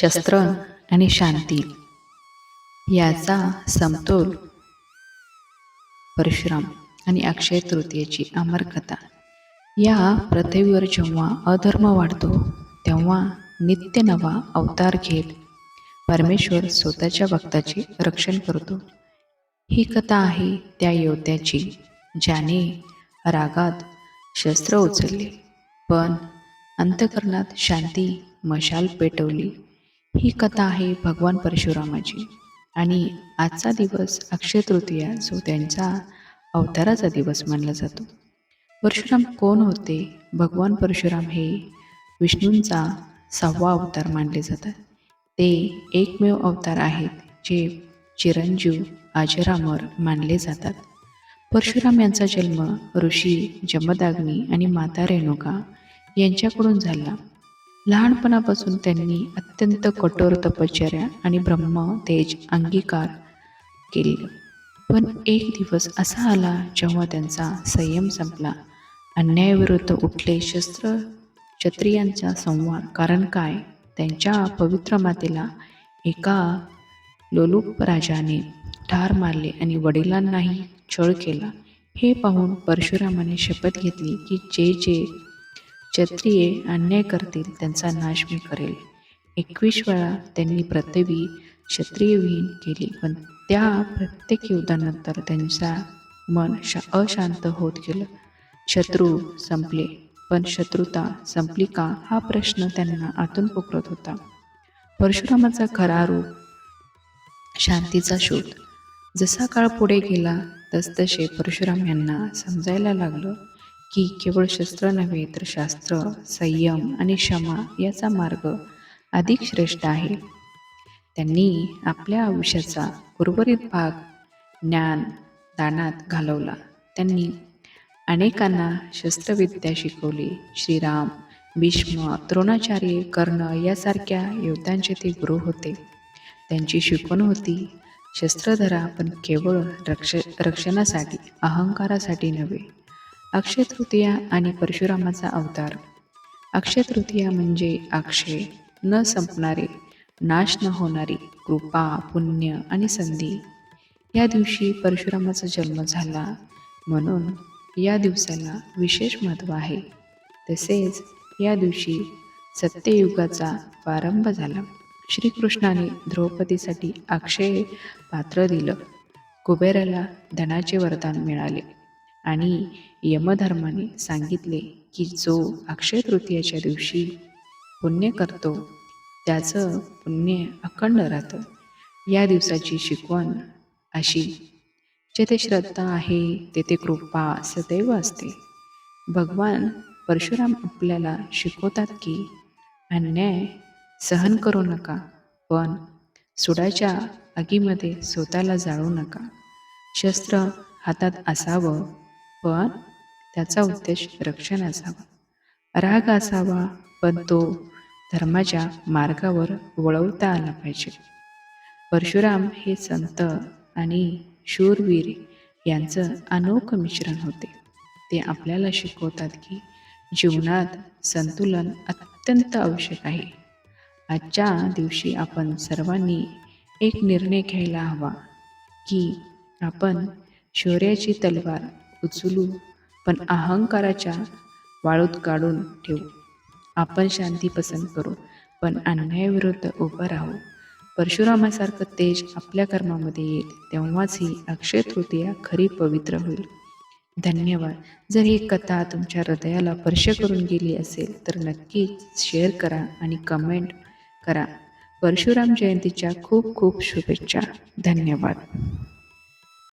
शस्त्र आणि शांती. याचा समतोल. परशुराम आणि अक्षय तृतीयेची अमर कथा या पृथ्वीवर जेव्हा अधर्म वाढतो तेव्हा नित्य नवा अवतार घेत परमेश्वर स्वतःच्या भक्ताचे रक्षण करतो. ही कथा आहे त्या योद्ध्याची ज्याने रागात शस्त्र उचलले पण अंतकरणात शांती मशाल पेटवली. ही कथा आहे भगवान परशुरामाची. आणि आजचा दिवस अक्षय तृतीया जो त्यांचा अवताराचा दिवस मानला जातो. परशुराम कोण होते? भगवान परशुराम हे विष्णूंचा सहावा अवतार मानले जातात. ते एकमेव अवतार आहेत जे चिरंजीव अजरामर मानले जातात. परशुराम यांचा जन्म ऋषी जमदाग्नी आणि माता रेणुका यांच्याकडून झाला. लहानपणापासून त्यांनी अत्यंत कठोर तपश्चर्या आणि ब्रह्म तेज अंगीकार केले. पण एक दिवस असा आला जेव्हा त्यांचा संयम संपला. अन्यायाविरुद्ध उठले शस्त्र क्षत्रियांचा संवाद. कारण काय? त्यांच्या पवित्र मातेला एका लोलूप राजाने ठार मारले आणि वडिलांनाही छळ केला. हे पाहून परशुरामाने शपथ घेतली की जे जे क्षत्रिये अन्याय करतील त्यांचा नाश मी करेल. एकवीस वेळा त्यांनी पृथ्वी क्षत्रियविहीन केली पण त्या प्रत्येक युद्धानंतर त्यांचा मन शा अशांत होत गेलं. शत्रू संपले पण शत्रुता संपली का हा प्रश्न त्यांना आतून पोकरत होता. परशुरामाचा खरा रूप शांतीचा शोध. जसा काळ पुढे गेला तसतसे परशुराम यांना समजायला लागलं. की केवळ शस्त्र नव्हे तर शास्त्र संयम आणि क्षमा याचा मार्ग अधिक श्रेष्ठ आहे. त्यांनी आपल्या आयुष्याचा उर्वरित भाग ज्ञान दानात घालवला. त्यांनी अनेकांना शस्त्रविद्या शिकवली. श्रीराम भीष्म द्रोणाचार्य कर्ण यासारख्या योद्ध्यांचे ते गुरु होते. त्यांची शिकवण होती शस्त्रधरा पण केवळ रक्ष रक्षणासाठी अहंकारासाठी नव्हे. अक्षय तृतीया आणि परशुरामाचा अवतार. अक्षय तृतीया म्हणजे अक्षय. न संपणारे नाश न होणारी कृपा पुण्य आणि संधी. या दिवशी परशुरामाचा जन्म झाला. म्हणून या दिवसाला विशेष महत्त्व आहे. तसेच या दिवशी सत्ययुगाचा प्रारंभ झाला. श्रीकृष्णाने द्रौपदीसाठी अक्षय पात्र दिलं. कुबेराला धनाचे वरदान मिळाले. आणि यमधर्माने सांगितले की जो अक्षय तृतीयाच्या दिवशी पुण्य करतो त्याचं पुण्य अखंड राहतं. या दिवसाची शिकवण अशी जेथे श्रद्धा आहे तेथे कृपा सदैव असते. भगवान परशुराम आपल्याला शिकवतात की अन्याय सहन करू नका पण सुडाच्या आगीमध्ये स्वतःला जाळू नका. शस्त्र हातात असावं पण त्याचा उद्देश रक्षण असावा. राग असावा पण तो धर्माच्या मार्गावर वळवता आला पाहिजे. परशुराम हे संत आणि शूरवीर यांचं अनोखं मिश्रण होते. ते आपल्याला शिकवतात की जीवनात संतुलन अत्यंत आवश्यक आहे. आजच्या दिवशी आपण सर्वांनी एक निर्णय घ्यायला हवा की आपण शौर्याची तलवार उचलू पण अहंकाराच्या वाळूत काढून ठेवू. आपण शांती पसंत करू पण अन्यायाविरुद्ध उभं राहू. परशुरामासारखं तेज आपल्या कर्मामध्ये येईल तेव्हाच ही अक्षय तृतीया खरी पवित्र होईल. धन्यवाद. जर ही कथा तुमच्या हृदयाला स्पर्श करून गेली असेल तर नक्कीच शेअर करा आणि कमेंट करा. परशुराम जयंतीच्या खूप खूप शुभेच्छा. धन्यवाद.